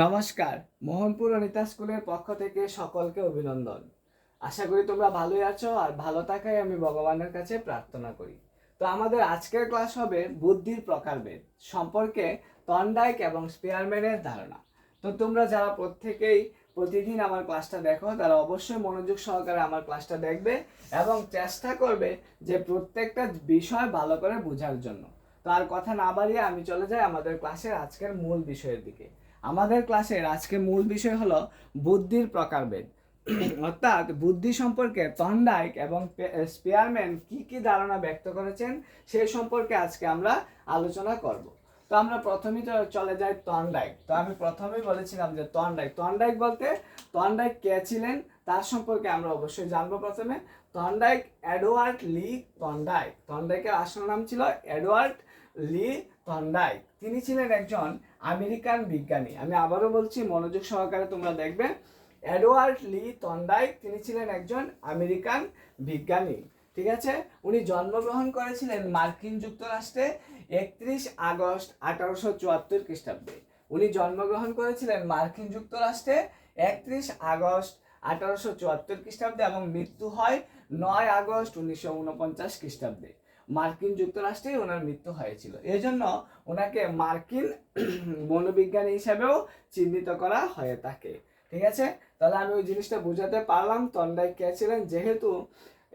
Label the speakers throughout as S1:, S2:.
S1: নমস্কার, মোহনপুর অনিতা স্কুলের পক্ষ থেকে সকলকে অভিনন্দন। আশা করি তোমরা ভালোই আছো আর ভালো থাকাই আমি ভগবানের কাছে প্রার্থনা করি। তো আমাদের আজকের ক্লাস হবে বুদ্ধির প্রকারভেদ সম্পর্কে তন্ডাইক এবং স্পেয়ারম্যানের ধারণা। তো তোমরা যারা প্রত্যেকেই প্রতিদিন আমার ক্লাসটা দেখো, তারা অবশ্যই মনোযোগ সহকারে আমার ক্লাসটা দেখবে এবং চেষ্টা করবে যে প্রত্যেকটা বিষয় ভালো করে বোঝার জন্য। তো আর কথা না বাড়িয়ে আমি চলে যাই আমাদের ক্লাসের আজকের মূল বিষয়ের দিকে। আমাদের ক্লাসের আজকে মূল বিষয় হলো বুদ্ধির প্রকারভেদ। অর্থাৎ বুদ্ধি সম্পর্কে তন্ডাইক এবং স্পেয়ারম্যান কি কি ধারণা ব্যক্ত করেছেন সেই সম্পর্কে আজকে আমরা আলোচনা করব। তো আমরা প্রথমেই চ- চলে যাই তন্ডাইক। তো আমি প্রথমেই বলেছিলাম যে তন্ডাইক। তন্ডাইক বলতে তন্ডাইক কে ছিলেন তার সম্পর্কে আমরা অবশ্যই জানব প্রথমে। তন্ডাইক এডওয়ার্ড লি তন্ডাইক। তন্ডাইকের আসল নাম ছিল এডওয়ার্ড লি তন্ডাইক তিনি ছিলেন একজন আমেরিকান বিজ্ঞানী। আমি আবারও বলছি, মনোযোগ সহকারে তোমরা দেখবে। এডওয়ার্ড লি তন্ডাইক তিনি ছিলেন একজন আমেরিকান বিজ্ঞানী। ঠিক আছে? উনি জন্মগ্রহণ করেছিলেন মার্কিন যুক্তরাষ্ট্রে একত্রিশ আগস্ট আঠারোশো চুয়াত্তর খ্রিস্টাব্দে। উনি জন্মগ্রহণ করেছিলেন মার্কিন যুক্তরাষ্ট্রে একত্রিশ আগস্ট আঠারোশো চুয়াত্তর খ্রিস্টাব্দে এবং মৃত্যু হয় নয় আগস্ট উনিশশো উনপঞ্চাশ খ্রিস্টাব্দে। মার্কিন যুক্তরাষ্ট্রেই ওনার মৃত্যু হয়েছিল। এই জন্য ওনাকে মার্কিন মনোবিজ্ঞানী হিসাবেও চিহ্নিত করা হয়ে থাকে। ঠিক আছে? তাহলে আমি ওই জিনিসটা বোঝাতে পারলাম তন্ডাই কে ছিলেন? যেহেতু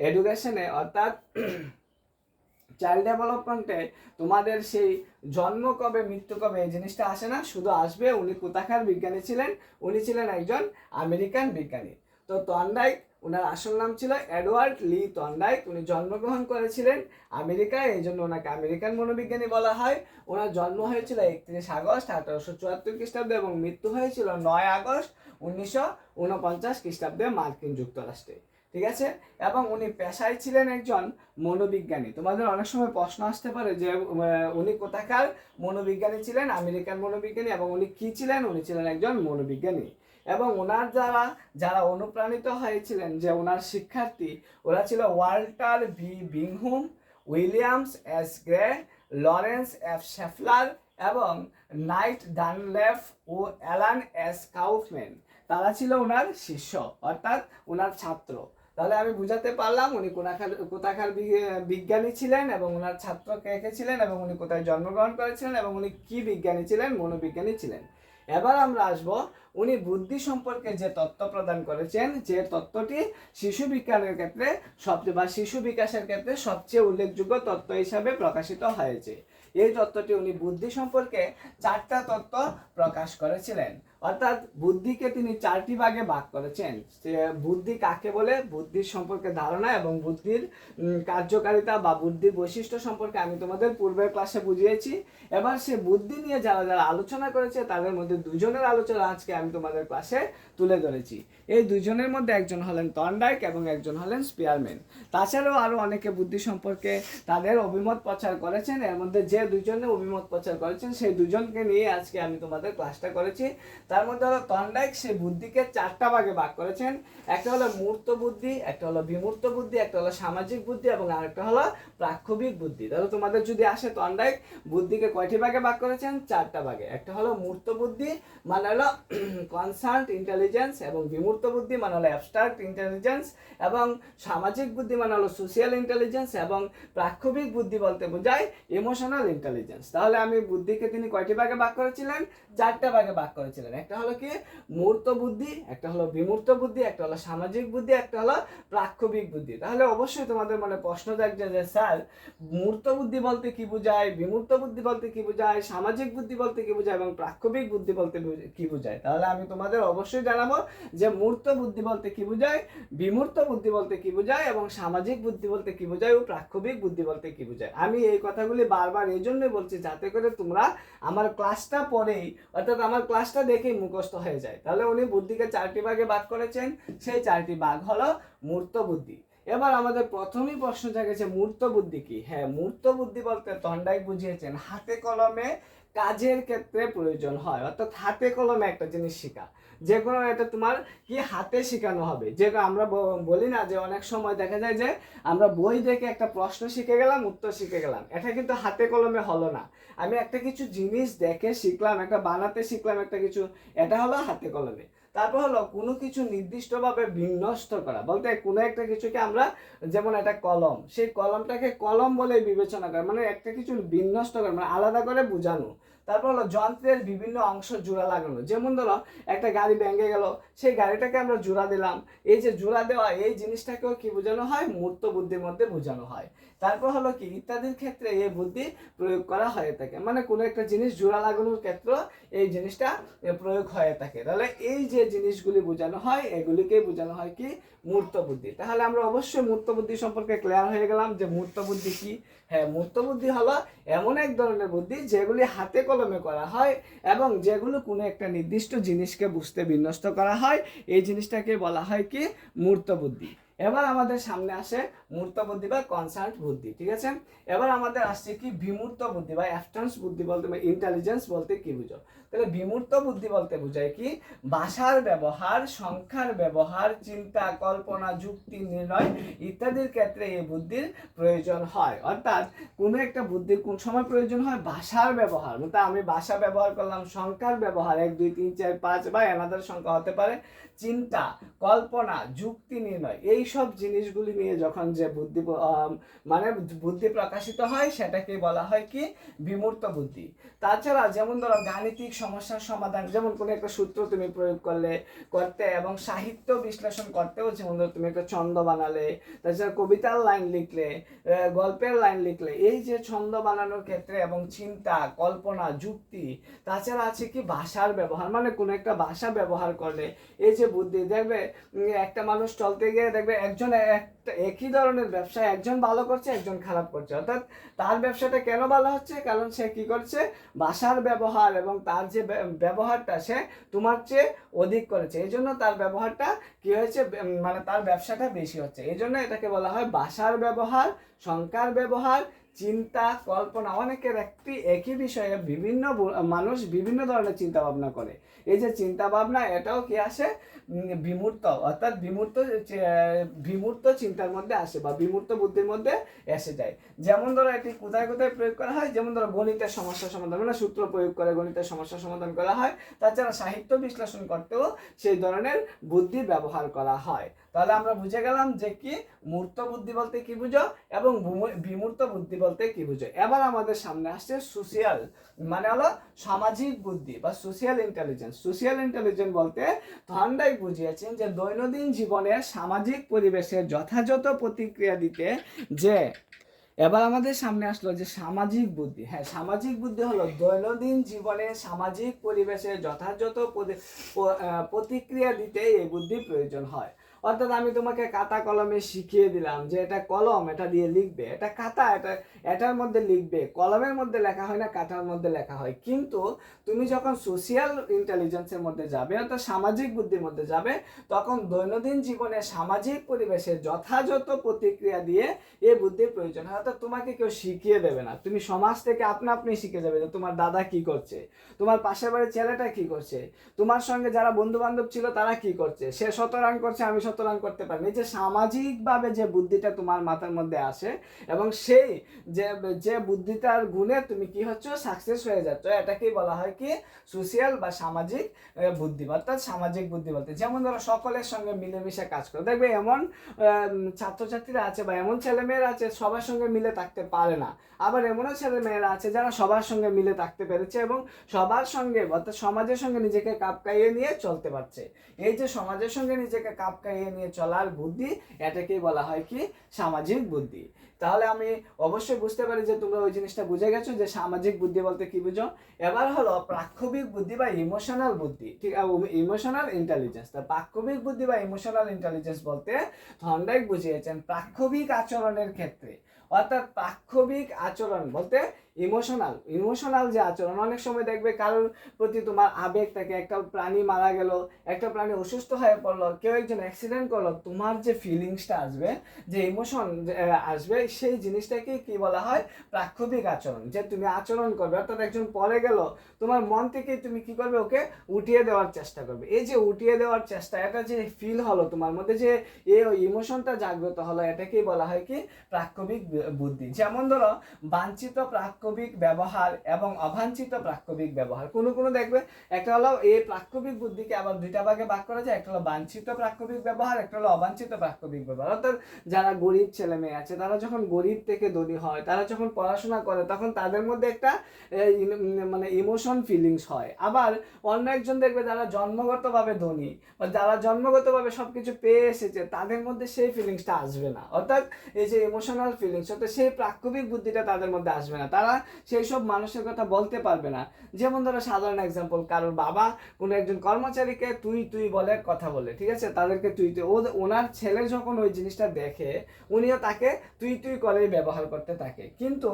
S1: এডুকেশনে অর্থাৎ চাইল্ড ডেভেলপমেন্টে তোমাদের সেই জন্ম কবে, মৃত্যু কবে, এই জিনিসটা আসে না, শুধু আসবে। উনি কোথাকার বিজ্ঞানী ছিলেন? উনি ছিলেন একজন আমেরিকান বিজ্ঞানী। তো তন্ডাইক ওনার আসল নাম ছিল এডওয়ার্ড লি তন্ডাইক। উনি জন্মগ্রহণ করেছিলেন আমেরিকায় এই জন্য ওনাকে আমেরিকান মনোবিজ্ঞানী বলা হয়। ওনার জন্ম হয়েছিল একত্রিশ আগস্ট আঠারোশো চুয়াত্তর খ্রিস্টাব্দে এবং মৃত্যু হয়েছিল নয় আগস্ট উনিশশো উনপঞ্চাশ খ্রিস্টাব্দে মার্কিন যুক্তরাষ্ট্রে। ঠিক আছে? এবং উনি পেশায় ছিলেন একজন মনোবিজ্ঞানী। তোমাদের অনেক সময় প্রশ্ন আসতে পারে যে উনি কোথাকার মনোবিজ্ঞানী ছিলেন? আমেরিকান মনোবিজ্ঞানী এবং উনি কি ছিলেন? উনি ছিলেন একজন মনোবিজ্ঞানী। এবং ওনার যারা যারা অনুপ্রাণিত হয়েছিলেন যে ওনার শিক্ষার্থী, ওরা ছিল Walter V Bingham, Williams S Gray, Lawrence F Shaffer এবং নাইট ডানলেফ ও অ্যালান এস কাউফম্যান। তারা ছিল ওনার শিষ্য, অর্থাৎ ওনার ছাত্র। তাহলে আমি বুঝাতে পারলাম উনি কোনাকার কোথাকার বিজ্ঞানী ছিলেন এবং ওনার ছাত্র কে কে ছিলেন এবং উনি কোথায় জন্মগ্রহণ করেছিলেন এবং উনি কি বিজ্ঞানী ছিলেন, মনোবিজ্ঞানী ছিলেন। এবার আমরা আসব উনি বুদ্ধি সম্পর্কে যে তত্ত্ব প্রদান করেছেন, যে তত্ত্বটি শিশু বিজ্ঞানের ক্ষেত্রে সবচেয়ে বা শিশু বিকাশের ক্ষেত্রে সবচেয়ে উল্লেখযোগ্য তত্ত্ব হিসাবে প্রকাশিত হয়েছে। এই তত্ত্বটি উনি বুদ্ধি সম্পর্কে চারটা তত্ত্ব প্রকাশ করেছিলেন। অর্থাৎ বুদ্ধিকে তিনি চারটি ভাগে ভাগ করেছেন। যে বুদ্ধি কাকে বলে? বুদ্ধির সম্পর্কে ধারণা এবং বুদ্ধির কার্যকারিতা বা বুদ্ধির বৈশিষ্ট্য সম্পর্কে আমি তোমাদের পূর্বের ক্লাসে বুঝিয়েছি। এবার সে বুদ্ধি নিয়ে যারা যারা আলোচনা করেছে, তাদের মধ্যে দুজনের আলোচনা আজকে আমি তোমাদের ক্লাসে তুলে ধরেছি। এই দুজনের মধ্যে একজন হলেন তন্ডাইক এবং একজন হলেন স্পিয়ারম্যান তাছাড়াও আরও অনেকে বুদ্ধি সম্পর্কে তাদের অভিমত প্রচার করেছেন। এর মধ্যে যে দুজনে অভিমত প্রচার করেছেন, সেই দুজনকে নিয়ে আজকে আমি তোমাদের ক্লাসটা করেছি। তার মধ্যে হলো তন্ডাইক সেই বুদ্ধিকে চারটা ভাগে ভাগ করেছেন। একটা হলো মূর্ত বুদ্ধি, একটা হলো বিমূর্ত বুদ্ধি, একটা হলো সামাজিক বুদ্ধি এবং আরেকটা হলো প্রাক্ষবিক বুদ্ধি। তাহলে তোমাদের যদি আসে তন্ডাইক, বুদ্ধিকে কয়টি ভাগে ভাগ করেছেন? চারটা ভাগে। একটা হলো মূর্ত বুদ্ধি মানে হলো কনসার্ট ইন্টেলিজেন্স এবং বিমূর্ত বুদ্ধি মানে হলো অ্যাবস্ট্রাক্ট ইন্টেলিজেন্স এবং সামাজিক বুদ্ধি মানে হলো সোশিয়াল ইন্টেলিজেন্স এবং প্রাক্ষবিক বুদ্ধি বলতে বোঝায় ইমোশনাল ইন্টেলিজেন্স তাহলে আমি বুদ্ধিকে তিনি কয়টি ভাগে ভাগ করেছিলেন? চারটা ভাগে ভাগ করেছিলেন। একটা হলো কি? মূর্ত বুদ্ধি, একটা হলো বিমূর্ত বুদ্ধি, একটা হলো সামাজিক বুদ্ধি, একটা হলো প্রাক্ষবিক বুদ্ধি। তাহলে অবশ্যই তোমাদের মনে প্রশ্ন থাকছে যে, স্যার, মূর্ত বুদ্ধি বলতে কি বোঝায়? বিমূর্ত বুদ্ধি বলতে কি বোঝায়? সামাজিক বুদ্ধি বলতে কি বোঝায়? এবং প্রাক্ষবিক বুদ্ধি বলতে কি বোঝায়? তাহলে আমি তোমাদের অবশ্যই জানাব যে মূর্ত বুদ্ধি বলতে কি বোঝায়, বিমূর্ত বুদ্ধি বলতে কি বোঝায় এবং সামাজিক বুদ্ধি বলতে কি বোঝায় ও প্রাক্ষবিক বুদ্ধি বলতে কি বোঝায়। আমি এই কথাগুলি বারবার এই জন্যই বলছি যাতে করে তোমরা আমার ক্লাসটা পড়েই, অর্থাৎ আমার ক্লাসটা দেখেই মুখস্থ হয়ে যায়। তাহলে উনি বুদ্ধিকে চারটি ভাগে ভাগ করেছেন, সেই চারটি ভাগ হলো মূর্ত বুদ্ধি। এবার আমাদের প্রথমেই প্রশ্ন জাগেছে মূর্ত বুদ্ধি কি? হ্যাঁ মূর্ত বুদ্ধি বলতে তন্ডাই বুঝিয়েছেন, হাতে কলমে কাজের ক্ষেত্রে প্রয়োজন হয়। অর্থাৎ হাতে কলমে একটা জিনিস শেখা। যে কোনো এটা তোমার কি হাতে শেখানো হবে। যে আমরা বলি না যে অনেক সময় দেখা যায় যে আমরা বই দেখে একটা প্রশ্ন শিখে গেলাম, উত্তর শিখে গেলাম। এটা কিন্তু হাতে কলমে হলো না। আমি একটা কিছু জিনিস দেখে শিখলাম, একটা বানাতে শিখলাম, একটা কিছু, এটা হলো হাতে কলমে। তারপর হলো কোনো কিছু নির্দিষ্টভাবে বিন্যস্ত করা। বলতে কোনো একটা কিছুকে আমরা যেমন একটা কলম, সেই কলমটাকে কলম বলে বিবেচনা করা। মানে একটা কিছু বিন্যস্ত করা মানে আলাদা করে বোঝানো। তারপর হলো যন্ত্রের বিভিন্ন অংশ জোড়া লাগানো। যেমন ধরো, একটা গাড়ি ভেঙে গেল, সেই গাড়িটাকে আমরা জোড়া দিলাম। এই যে জোড়া দেওয়া, এই জিনিসটাকেও কি বোঝানো হয়? মূর্ত বুদ্ধির মধ্যে বোঝানো হয়। তারপর হলো কি, ইত্যাদির ক্ষেত্রে এই বুদ্ধি প্রয়োগ করা হয়ে থাকে। মানে কোনো একটা জিনিস জোড়া লাগানোর ক্ষেত্রে এই জিনিসটা প্রয়োগ হয়ে থাকে। তাহলে এই যে জিনিসগুলি বোঝানো হয়, এগুলিকেই বোঝানো হয় কি? মূর্ত বুদ্ধি তাহলে আমরা অবশ্যই মূর্ত বুদ্ধি সম্পর্কে ক্লিয়ার হয়ে গেলাম যে মূর্ত বুদ্ধি কি? হ্যাঁ মূর্ত বুদ্ধি হলো এমন এক ধরনের বুদ্ধি যেগুলি হাতে কলমে করা হয় এবং যেগুলো কোনো একটা নির্দিষ্ট জিনিসকে বুঝতে বিন্যস্ত করা হয়। এই জিনিসটাকে বলা হয় কি? মূর্ত বুদ্ধি এবার আমাদের সামনে আসে মূর্ত বুদ্ধি বা কনসার্ট বুদ্ধি, ঠিক আছে? এবার আমাদের আসছে কি বিমূর্ত বুদ্ধি বা অ্যাবস্ট্রান্স বুদ্ধি বলতে বা ইন্টেলিজেন্স বলতে কি বুঝো? তাহলে বিমূর্ত বুদ্ধি বলতে বোঝায় কি? ভাষার ব্যবহার, সংখ্যার ব্যবহার, চিন্তা, কল্পনা, যুক্তি, নির্ণয় ইত্যাদির ক্ষেত্রে এই বুদ্ধির প্রয়োজন হয়। অর্থাৎ কোনো একটা বুদ্ধির কোন সময় প্রয়োজন হয়? ভাষার ব্যবহার। তা আমি ভাষা ব্যবহার করলাম, সংখ্যার ব্যবহার, এক, দুই, তিন, চার, পাঁচ বা এনাদের সংখ্যা হতে পারে। চিন্তা, কল্পনা, যুক্তি, নির্ণয় এই সব জিনিসগুলি নিয়ে যখন যে বুদ্ধি মানে বুদ্ধি প্রকাশিত হয়, সেটাকে বলা হয় কি? বিমূর্ত বুদ্ধি। তাছাড়া যেমন ধরো গাণিতিক সমস্যার সমাধান, যেমন কোনো একটা সূত্র তুমি প্রয়োগ করলে, করতে এবং সাহিত্য বিশ্লেষণ করতেও যেমন ধরো তুমি একটা ছন্দ বানালে, তাছাড়া কবিতার লাইন লিখলে গল্পের লাইন লিখলে, এই যে ছন্দ বানানোর ক্ষেত্রে এবং চিন্তা, কল্পনা, যুক্তি, তাছাড়া আছে কি? ভাষার ব্যবহার মানে কোনো একটা ভাষা ব্যবহার করলে, এই যে বুদ্ধি, দেখবে একটা মানুষ চলতে গিয়ে দেখবে একজন একটা একই ধরনের ব্যবসা একজন ভালো করছে, একজন খারাপ করছে। অর্থাৎ তার ব্যবসাটা কেন ভালো হচ্ছে? কারণ সে কি করছে? ভাষার ব্যবহার এবং তার যে ব্যবহারটা সে তোমার চেয়ে অধিক করেছে। এই জন্য তার ব্যবহারটা কি হয়েছে? মানে তার ব্যবসাটা বেশি হচ্ছে। এই জন্য এটাকে বলা হয় বাসার ব্যবহার, সংখ্যার ব্যবহার চিন্তা, কল্পনা অনেকের একটি একই বিষয়ে বিভিন্ন মানুষ বিভিন্ন ধরনের চিন্তা ভাবনা করে। এই যে চিন্তা ভাবনা এটাও কি আসে? বিমূর্ত, অর্থাৎ বিমূর্ত বিমূর্ত চিন্তার মধ্যে আসে বা বিমূর্ত বুদ্ধির মধ্যে এসে যায়। যেমন ধরো এটি কোথায় কোথায় প্রয়োগ করা হয়? যেমন ধরো গণিতের সমস্যা সমাধান মানে সূত্র প্রয়োগ করে গণিতের সমস্যা সমাধান করা হয়। তাছাড়া সাহিত্য বিশ্লেষণ করতেও সেই ধরনের বুদ্ধি ব্যবহার করা হয়। তাহলে আমরা বুঝে গেলাম যে কি মূর্ত বুদ্ধি বলতে কি বুঝো এবং বিমূর্ত বুদ্ধি বলতে কি বুঝো। এবার আমাদের সামনে আসছে সোশিয়াল মানে হলো সামাজিক বুদ্ধি বা সোশিয়াল ইন্টেলিজেন্স সোশিয়াল ইন্টেলিজেন্স বলতে থন্ডাই বুঝিয়েছেন যে দৈনন্দিন জীবনে সামাজিক পরিবেশে যথাযথ প্রতিক্রিয়া দিতে যে, এবার আমাদের সামনে আসলো যে সামাজিক বুদ্ধি। হ্যাঁ সামাজিক বুদ্ধি হলো দৈনন্দিন জীবনে সামাজিক পরিবেশে যথাযথ প্রতিক্রিয়া দিতে এই বুদ্ধি প্রয়োজন হয়। অর্থাৎ আমি তোমাকে খাতা কলমে শিখিয়ে দিলাম যে এটা কলম, এটা দিয়ে লিখবে, এটা খাতা, এটা, এটার মধ্যে লিখবে। কলমের মধ্যে লেখা হয় না কাঁটার মধ্যে লেখা হয়। কিন্তু তুমি যখন সোশিয়াল ইন্টেলিজেন্সের মধ্যে যাবে, অর্থাৎ সামাজিক বুদ্ধির মধ্যে যাবে, তখন দৈনন্দিন জীবনে সামাজিক পরিবেশে যথাযথ প্রতিক্রিয়া দিয়ে এই বুদ্ধির প্রয়োজন হয়। অর্থাৎ তোমাকে কেউ শিখিয়ে দেবে না। তুমি সমাজ থেকে আপনা আপনি শিখে যাবে যে তোমার দাদা কি করছে, তোমার পাশের বাড়ির ছেলেটা কি করছে, তোমার সঙ্গে যারা বন্ধু বান্ধব ছিল তারা কি করছে, সে শত রান করছে, আমি শত করতে পারি এই যে সামাজিকভাবে যে বুদ্ধিটা তোমার মাথার মধ্যে আসে এবং সেই যে যে বুদ্ধিটার গুণে তুমি কি হচ্ছ? সাকসেস হয়ে যাচ্ছ। এটাকেই বলা হয় কি? সোশিয়াল বা সামাজিক বুদ্ধি অর্থাৎ সামাজিক বুদ্ধি বলতে। যেমন ধরো সকলের সঙ্গে মিলেমিশে কাজ করো। দেখবে এমন ছাত্রছাত্রীরা আছে বা এমন ছেলেমেয়েরা আছে, সবার সঙ্গে মিলে থাকতে পারে না। আবার এমনও ছেলে মেয়েরা আছে যারা সবার সঙ্গে মিলে থাকতে পেরেছে এবং সবার সঙ্গে, অর্থাৎ সমাজের সঙ্গে নিজেকে কাপ কাইয়ে নিয়ে চলতে পারছে। এই যে সমাজের সঙ্গে নিজেকে কাপ কাইয়ে নিয়ে চলার বুদ্ধি, এটাকেই বলা হয় কি? সামাজিক বুদ্ধি। তাহলে আমি অবশ্যই বুঝতে পারি যে তোমরা ওই জিনিসটা বুঝে গেছো যে সামাজিক বুদ্ধি বলতে কি বুঝো? এবার হলো প্রাক্ষবিক বুদ্ধি বা ইমোশনাল বুদ্ধি, ঠিক ইমোশনাল ইন্টেলিজেন্স তা প্রাক্ষবিক বুদ্ধি বা ইমোশনাল ইন্টেলিজেন্স বলতে থন্ডাইক বুঝিয়েছেন প্রাক্ষবিক আচরণের ক্ষেত্রে। অর্থাৎ প্রাক্ষবিক আচরণ বলতে ইমোশনাল ইমোশনাল যে আচরণ, অনেক সময় দেখবে কারোর প্রতি তোমার আবেগ থাকে, একটা প্রাণী মারা গেল, একটা প্রাণী অসুস্থ হয়ে পড়ল, কেউ একজন অ্যাক্সিডেন্ট করল, তোমার যে ফিলিংসটা আসবে, যে ইমোশন আসবে, সেই জিনিসটাকে কি বলা হয়? প্রাক্ষবিক আচরণ, যে তুমি আচরণ করবে, অর্থাৎ একজন পরে গেল, তোমার মন থেকে তুমি কি করবে ওকে উঠিয়ে দেওয়ার চেষ্টা করবে। এই যে উঠিয়ে দেওয়ার চেষ্টা, এটা যে ফিল হলো তোমার মধ্যে, যে এই ইমোশনটা জাগ্রত হলো, এটাকেই বলা হয় কি? প্রাক্ষবিক বুদ্ধি। যেমন ধরো, বাঞ্ছিত প্রাক্ষবিক ব্যবহার এবং অবাঞ্ছিত প্রাক্ষবিক ব্যবহার। কোনো কোনো দেখবে, একটা হলো এই প্রাক্ষবিক বুদ্ধিকে আবার দুইটা ভাগে ভাগ করা যায়, একটা হলো বাঞ্ছিত প্রাক্ষবিক ব্যবহার, একটা হলো অবাঞ্ছিত প্রাক্ষবিক ব্যবহার। অর্থাৎ যারা গরিব ছেলে মেয়ে আছে, তারা যখন গরিব থেকে ধনী হয়, তারা যখন পড়াশোনা করে, তখন তাদের মধ্যে একটা মানে ইমোশন ফিলিংস হয়। আবার অন্য একজন দেখবে যারা জন্মগতভাবে ধনী বা যারা জন্মগতভাবে সব কিছু পেয়ে এসেছে, তাদের মধ্যে সেই ফিলিংসটা আসবে না। অর্থাৎ এই যে ইমোশনাল ফিলিংস অর্থাৎ সেই প্রাক্ষবিক বুদ্ধিটা তাদের মধ্যে আসবে না। তারা সেই সব মানুষের কথা বলতে পারবে না। যেমন ধরো সাধারণ এক্সাম্পল কারোর বাবা কোনো একজন কর্মচারীকে তুই তুই বলে কথা বলে, ঠিক আছে? তাদেরকে তুই তুই, ও ওনার ছেলে যখন ওই জিনিসটা দেখে, উনিও তাকে তুই তুই করেই ব্যবহার করতে থাকে। কিন্তু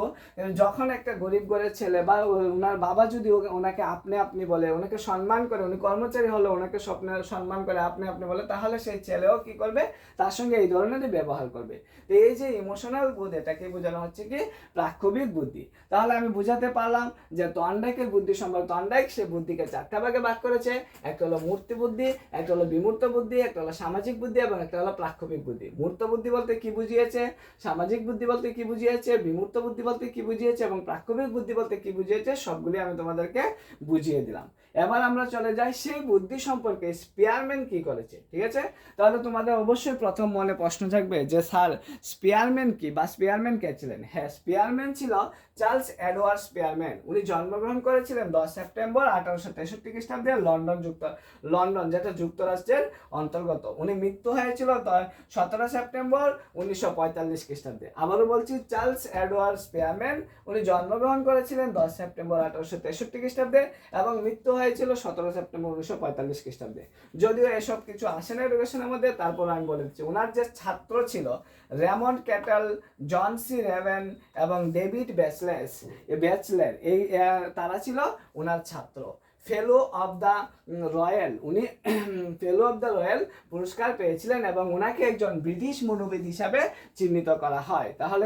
S1: যখন একটা গরিব ঘরের ছেলে বা ওনার বাবা যদি ওনাকে আপনি আপনি বলে, ওনাকে সম্মান করে, উনি কর্মচারী হলে ওনাকে স্বপ্নে, সম্মান করে আপনি আপনি বলে, তাহলে সেই ছেলেও কি করবে? তার সঙ্গে এই ধরনেরই ব্যবহার করবে। তো এই যে ইমোশনাল বুধ এটাকে বোঝানো হচ্ছে কি? প্রাক্ষবিক বুদ্ধি। তাহলে আমি বুঝাতে পারলাম যে তন্ডাইকের বুদ্ধি সম্পর্কে, তন্ডাইক সে বুদ্ধিকে চারটা ভাগে ভাগ করেছে। একটা হলো মূর্তি বুদ্ধি, একটা হলো বিমূর্ত বুদ্ধি, একটা হলো সামাজিক বুদ্ধি এবং একটা হলো প্রাক্ষবিক বুদ্ধি। মূর্ত বুদ্ধি বলতে কি বুঝিয়েছে? সামাজিক বুদ্ধি বলতে কি বুঝিয়েছে? বিমূর্ত বুদ্ধি বলতে কি বুঝিয়েছে? এবং প্রাক্ষবিক বুদ্ধি বলতে কি বুঝিয়েছে? সবগুলি আমি তোমাদেরকে বুঝিয়ে দিলাম। এবার আমরা চলে যাই সেই বুদ্ধি সম্পর্কে স্পিয়ারম্যান কি করেছে, ঠিক আছে? তাহলে তোমাদের অবশ্যই প্রথম মনে প্রশ্ন থাকবে যে, স্যার, স্পিয়ারম্যান কি বা স্পিয়ারম্যান কে ছিলেন? হ্যাঁ স্পিয়ারম্যান ছিল চার্লস এডওয়ার্ড স্পিয়ারম্যান। উনি জন্মগ্রহণ করেছিলেন দশ সেপ্টেম্বর আঠারোশো তেষট্টি খ্রিস্টাব্দে লন্ডন যুক্ত লন্ডন, যেটা যুক্তরাষ্ট্রের অন্তর্গত। উনি মৃত্যু হয়েছিল সতেরো সেপ্টেম্বর উনিশশো পঁয়তাল্লিশ খ্রিস্টাব্দে আবারও বলছি, চার্লস এডওয়ার্ড স্পিয়ারম্যান, উনি জন্মগ্রহণ করেছিলেন দশ সেপ্টেম্বর আঠারোশো তেষট্টি খ্রিস্টাব্দে এবং মৃত্যু হয়েছিল সতেরো সেপ্টেম্বর উনিশশো পঁয়তাল্লিশ খ্রিস্টাব্দে যদিও এসব কিছু আসে না এডুকেশনের মধ্যে, তারপর আমি বলে দিচ্ছি ওনার যে ছাত্র ছিল Raymond Cattell, John C Raven এবং ডেভিড ব্যাচলেস ব্যাচলের, এই তারা ছিল ওনার ছাত্র। ফেলো অফ দ্য রয়্যাল, উনি ফেলো অফ দ্য রয়্যাল পুরস্কার পেয়েছিলেন এবং ওনাকে একজন ব্রিটিশ মনোবিদ হিসাবে চিহ্নিত করা হয়। তাহলে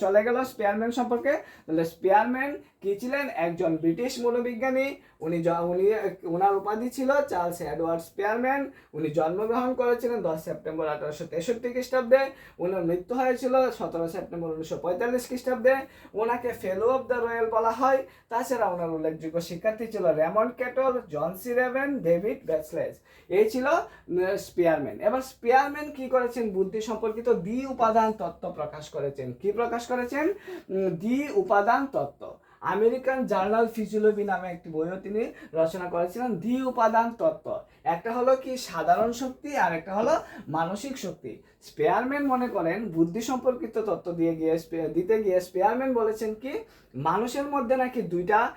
S1: চলে গেল স্পেয়ারম্যান সম্পর্কে। তাহলে, স্পেয়ারম্যান কি ছিলেন? একজন ব্রিটিশ মনোবিজ্ঞানী উনি উনি ওনার উপাধি ছিল চার্লস এডওয়ার্ড স্পেয়ারম্যান উনি জন্মগ্রহণ করেছিলেন দশ সেপ্টেম্বর আঠারোশো তেষট্টি খ্রিস্টাব্দে। ওনার মৃত্যু হয়েছিল সতেরো সেপ্টেম্বর উনিশশো পঁয়তাল্লিশ খ্রিস্টাব্দে। ওনাকে ফেলো অফ দ্য রয়্যাল বলা হয়। তাছাড়া ওনার উল্লেখযোগ্য শিক্ষার্থী ছিল Raymond Cattell, John C Raven, David ব্যাচলেস এই ছিল স্পিয়ারম্যান। এবার স্পিয়ারম্যান কি করেছেন? বুদ্ধি সম্পর্কিত দ্বি উপাদান তত্ত্ব প্রকাশ করেছেন। কি প্রকাশ করেছেন? দ্বি উপাদান তত্ত্ব। আমেরিকান জার্নাল ফিজিওলজি নামে একটি বইও তিনি রচনা করেছিলেন দ্বি উপাদান তত্ত্ব। একটা হলো কি সাধারণ শক্তি আর একটা হলো মানসিক শক্তি। স্পেয়ারম্যান মনে করেন বুদ্ধি সম্পর্কিত তত্ত্ব দিয়ে গিয়ে দিতে গিয়ে স্পেয়ারম্যান বলেছেন কি মানুষের মধ্যে নাকি দুইটা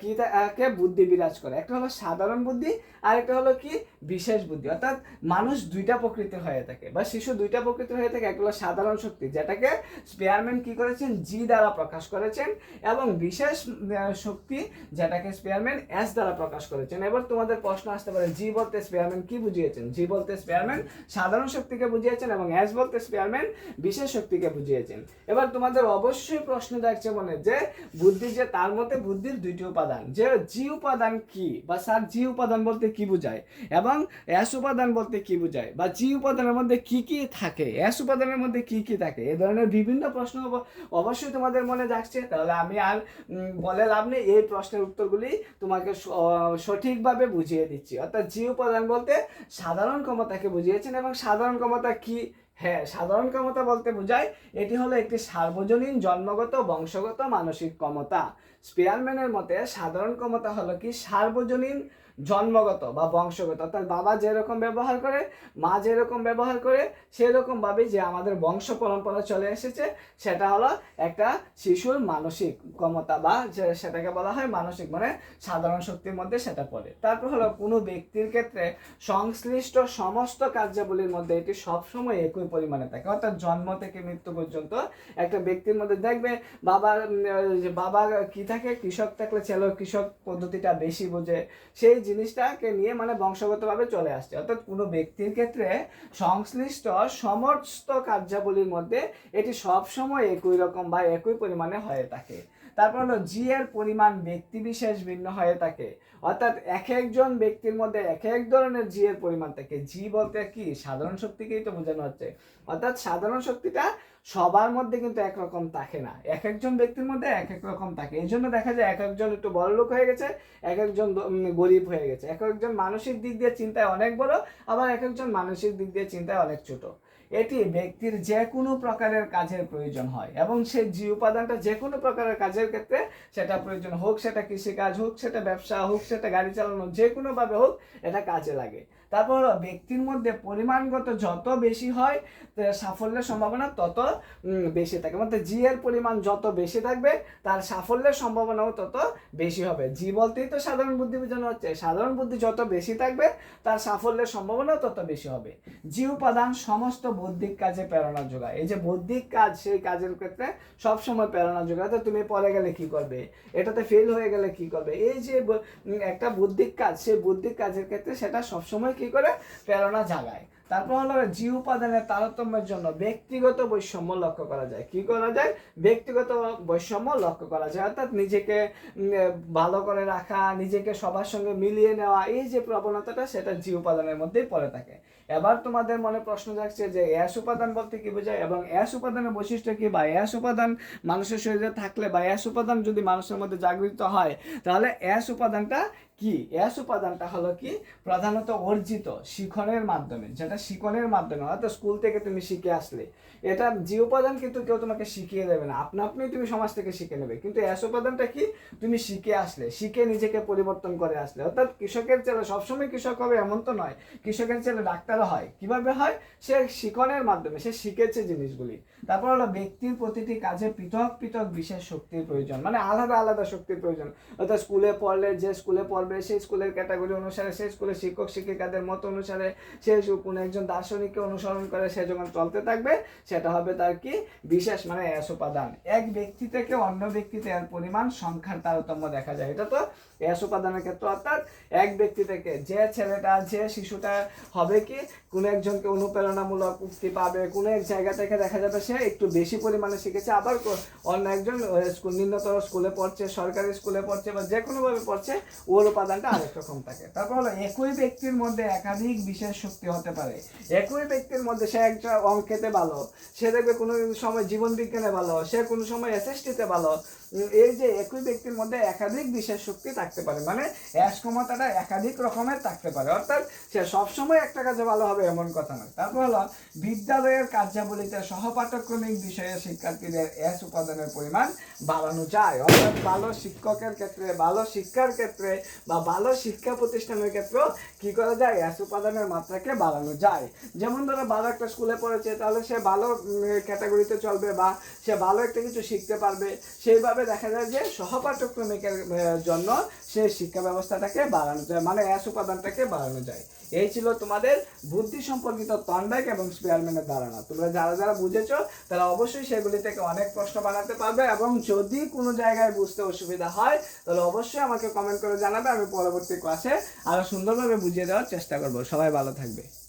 S1: কি তা- আহ, কে বুদ্ধি বিরাজ করে। একটা হলো সাধারণ বুদ্ধি আর একটা হলো কি বিশেষ বুদ্ধি। অর্থাৎ মানুষ দুইটা প্রকৃতির হয়ে থাকে বা শিশু দুইটা প্রকৃতির হয়ে থাকে। একটা হলো সাধারণ শক্তি যেটাকে স্পেয়ারম্যান কি করেছেন? জি দ্বারা প্রকাশ করেছেন এবং বিশেষ আহ, শক্তি যেটাকে স্পেয়ারম্যান এস দ্বারা প্রকাশ করেছেন। এবার তোমাদের প্রশ্ন আসতে পারে জি বলতে স্পেয়ারম্যান কি বুঝিয়েছেন? জি বলতে স্পেয়ারম্যান সাধারণ শক্তিকে বুঝিয়েছেন এবং এস বলতে স্পেয়ারম্যান বিশেষ শক্তিকে বুঝিয়েছেন। এবার তোমাদের অবশ্যই প্রশ্ন থাকছে মনে যে বুদ্ধি যে তার মতে বুদ্ধির দুইটি উপাদান যে জি উপাদান কি বা স্যার জি উপাদান বলতে কি বোঝায় এবং এস উপাদান বলতে কি বোঝায় বা জি উপাদানের মধ্যে কি কি থাকে এস উপাদানের মধ্যে কি কি থাকে এ ধরনের বিভিন্ন প্রশ্ন অবশ্যই তোমাদের মনে যাচ্ছে তাহলে আমি আর বলে লাভ নেই। এই প্রশ্নের উত্তরগুলি তোমাকে সঠিকভাবে বুঝিয়ে দিচ্ছি। অর্থাৎ যে উপাদান বলতে সাধারণ ক্ষমতাকে বুঝিয়েছেন এবং সাধারণ ক্ষমতা কি? হ্যাঁ সাধারণ ক্ষমতা বলতে বোঝায় এটি হলো একটি সার্বজনীন, জন্মগত, বংশগত, মানসিক ক্ষমতা। স্পেয়ারম্যানের মতে সাধারণ ক্ষমতা হলো কি? সার্বজনীন জন্মগত বা বংশগত। অর্থাৎ বাবা যেরকম ব্যবহার করে, মা যেরকম ব্যবহার করে সেরকম ভাবে যে আমাদের বংশ পরম্পরা চলে এসেছে, সেটা হলো একটা শিশুর মানসিক ক্ষমতা বা যে- সেটাকে বলা হয় মানসিক মানে সাধারণ শক্তির মধ্যে সেটা পড়ে। তারপর হলো কোনো ব্যক্তির ক্ষেত্রে সংশ্লিষ্ট সমস্ত কার্যাবলীর মধ্যে এটি সবসময় একই পরিমাণে থাকে। অর্থাৎ জন্ম থেকে মৃত্যু পর্যন্ত একটা ব্যক্তির মধ্যে দেখবে বাবার যে বাবা কি থাকে? কৃষক থাকলে ছেলে কৃষক পদ্ধতিটা বেশি বোঝে। সেই জিনিসটাকে নিয়ে মানে বংশগতভাবে চলে আসছে। অর্থাৎ কোনো ব্যক্তির ক্ষেত্রে সংশ্লিষ্ট সমস্ত কার্যাবলীর মধ্যে এটি সবসময় একই রকম বা একই পরিমাণে হয়ে থাকে। তারপর হলো জি এর পরিমাণ ব্যক্তি বিশেষ ভিন্ন হয়ে থাকে। অর্থাৎ এক একজন ব্যক্তির মধ্যে এক এক ধরনের জি এর পরিমাণ থাকে। জি বলতে কি? সাধারণ শক্তিকেই তো বোঝানো হচ্ছে। অর্থাৎ সাধারণ শক্তিটা সবার মধ্যে কিন্তু একরকম থাকে না। এক একজন ব্যক্তির মধ্যে এক এক রকম থাকে এই জন্য দেখা যায় এক একজন একটু বড় লোক হয়ে গেছে, এক একজন গরিব হয়ে গেছে। এক একজন মানসিক দিক দিয়ে চিন্তায় অনেক বড়, আবার এক একজন মানসিক দিক দিয়ে চিন্তায় অনেক ছোট। এটি ব্যক্তির যে কোনো প্রকারের কাজের প্রয়োজন হয় এবং সে যে উপাদানটা যে কোনো প্রকারের কাজের ক্ষেত্রে সেটা প্রয়োজন হোক, সেটা কৃষিকাজ হোক, সেটা ব্যবসা হোক, সেটা গাড়ি চালানো যে কোনোভাবে হোক, এটা কাজে লাগে। তারপর ব্যক্তির মধ্যে পরিমাণগত যত বেশি হয় সাফল্যের সম্ভাবনা তত বেশি থাকে। মানে জি এর পরিমাণ যত বেশি থাকবে, তার সাফল্যের সম্ভাবনাও তত বেশি হবে। জি বলতেই তো সাধারণ বুদ্ধি বোঝানো হচ্ছে। সাধারণ বুদ্ধি যত বেশি থাকবে, তার সাফল্যের সম্ভাবনাও তত বেশি হবে। জি উপাদান সমস্ত বৌদ্ধিক কাজে প্রেরণা যোগায়। এই যে বৌদ্ধিক কাজ, সেই কাজের ক্ষেত্রে সবসময় প্রেরণা যোগায়। তো তুমি পরে গেলে কি করবে? এটাতে ফেল হয়ে গেলে কি করবে? এই যে একটা বুদ্ধিক কাজ, সেই বুদ্ধিক কাজের ক্ষেত্রে সেটা সবসময় কি করে? প্রেরণা জাগায়। তারপর হলো জি উপাদানের তারতম্যের জন্য ব্যক্তিগত বৈষম্য লক্ষ্য করা যায়। কি করা যায়? ব্যক্তিগত বৈষম্য লক্ষ্য করা যায়। অর্থাৎ নিজেকে ভালো করে রাখা, নিজেকে সবার সঙ্গে মিলিয়ে নেওয়া, এই যে প্রবণতাটা সেটা জি উপাদানের মধ্যেই পড়ে থাকে। এবার তোমাদের মনে প্রশ্ন জাগছে যে অ্যাস উপাদান বলতে কি বোঝায়? এবং অ্যাস উপাদানের বৈশিষ্ট্য কি বা অ্যাস উপাদান মানুষের শরীরে থাকলে বা অ্যাস উপাদান যদি মানুষের মধ্যে জাগৃত হয়, তাহলে অ্যাস উপাদানটা কি? অ্যাস উপাদানটা হলো কি? প্রধানত অর্জিত শিখনের মাধ্যমে, যেটা শিখনের মাধ্যমে, অর্থাৎ স্কুল থেকে তুমি শিখে আসলে। এটা যে উপাদান কিন্তু কেউ তোমাকে শিখিয়ে দেবে না। আপনা আপনি তুমি সমাজ থেকে শিখে নেবে। কিন্তু অ্যাস উপাদানটা কি? তুমি শিখে আসলে, শিখে নিজেকে পরিবর্তন করে আসলে। অর্থাৎ কৃষকের ছেলে, সবসময় কৃষক হবে এমন তো নয়। কৃষকের ছেলে ডাক্তারও হয়। কীভাবে হয়? সে শিখনের মাধ্যমে, সে শিখেছে জিনিসগুলি। তারপর হলো ব্যক্তির প্রতিটি কাজে পৃথক পৃথক বিশেষ শক্তির প্রয়োজন। মানে আলাদা আলাদা শক্তির প্রয়োজন। অর্থাৎ স্কুলে পড়লে, যে স্কুলে পড়বে সেই স্কুলের ক্যাটাগরি অনুসারে, সেই স্কুলের শিক্ষক শিক্ষিকাদের মত অনুসারে সে কোনো একজন দার্শনিককে অনুসরণ করে সে যখন চলতে থাকবে, সেটা হবে তার কি? বিশেষ মানে অ্যাস উপাদান এক ব্যক্তি থেকে অন্য ব্যক্তিতে এর পরিমাণ সংখ্যার তারতম্য দেখা যায়। এটা তো অ্যাস উপাদানের ক্ষেত্রে, অর্থাৎ এক ব্যক্তি থেকে যে ছেলেটা, যে শিশুটা হবে কি, কোনো একজনকে অনুপ্রেরণামূলক উক্তি পাবে, কোনো এক জায়গা থেকে দেখা যাবে সে একটু বেশি পরিমাণে শিখেছে, আবার অন্য একজন স্কুল, নিম্নতর স্কুলে পড়ছে, সরকারি স্কুলে পড়ছে বা যে কোনোভাবে পড়ছে, ওর উপাদানটা আরেক রকম থাকে। তারপর হলো, একই ব্যক্তির মধ্যে একাধিক বিশেষ শক্তি হতে পারে। একই ব্যক্তির মধ্যে সে একটা অঙ্কেতে ভালো, সে দেখবে কোনো সময় জীবন বিজ্ঞানে ভালো, সে কোনো সময় এসএসটিতে ভালো এই যে একই ব্যক্তির মধ্যে একাধিক বিশেষ শক্তি থাকতে পারে মানে অ্যাস ক্ষমতাটা একাধিক রকমের থাকতে পারে। অর্থাৎ সে সবসময় একটা কাজে ভালো হবে এমন কথা নয়। তারপর হলো, বিদ্যালয়ের কার্যাবলীতে সহপাঠক্রমিক বিষয়ে শিক্ষার্থীদের অ্যাস উপাদানের পরিমাণ বাড়ানো যায়। অর্থাৎ ভালো শিক্ষকের ক্ষেত্রে, ভালো শিক্ষার ক্ষেত্রে বা ভালো শিক্ষা প্রতিষ্ঠানের ক্ষেত্রেও কী করা যায়? অ্যাস উপাদানের মাত্রাকে বাড়ানো যায়। যেমন ধরো, ভালো একটা স্কুলে পড়েছে, তাহলে সে ভালো ক্যাটাগরিতে চলবে বা সে ভালো একটা কিছু শিখতে পারবে। সেইভাবে দেখা যায় যে সহপাঠক্রমিকের আহ, জন্য সে শিক্ষা ব্যবস্থাটাকে বাড়ানো যায় মানে অ্যাস উপাদানটাকে বাড়ানো যায়। এই ছিল তোমাদের বুদ্ধি সম্পর্কিত তন্ডাক এবং স্পেয়ারম্যানের ধারণা। তোমরা যারা যারা বুঝেছ তারা অবশ্যই সেগুলি থেকে অনেক প্রশ্ন বানাতে পারবে এবং যদি কোনো জায়গায় বুঝতে অসুবিধা হয় তাহলে অবশ্যই আমাকে কমেন্ট করে জানাবে আমি পরবর্তী ক্লাসে আরও সুন্দরভাবে বুঝিয়ে দেওয়ার চেষ্টা করব। সবাই ভালো থাকবে।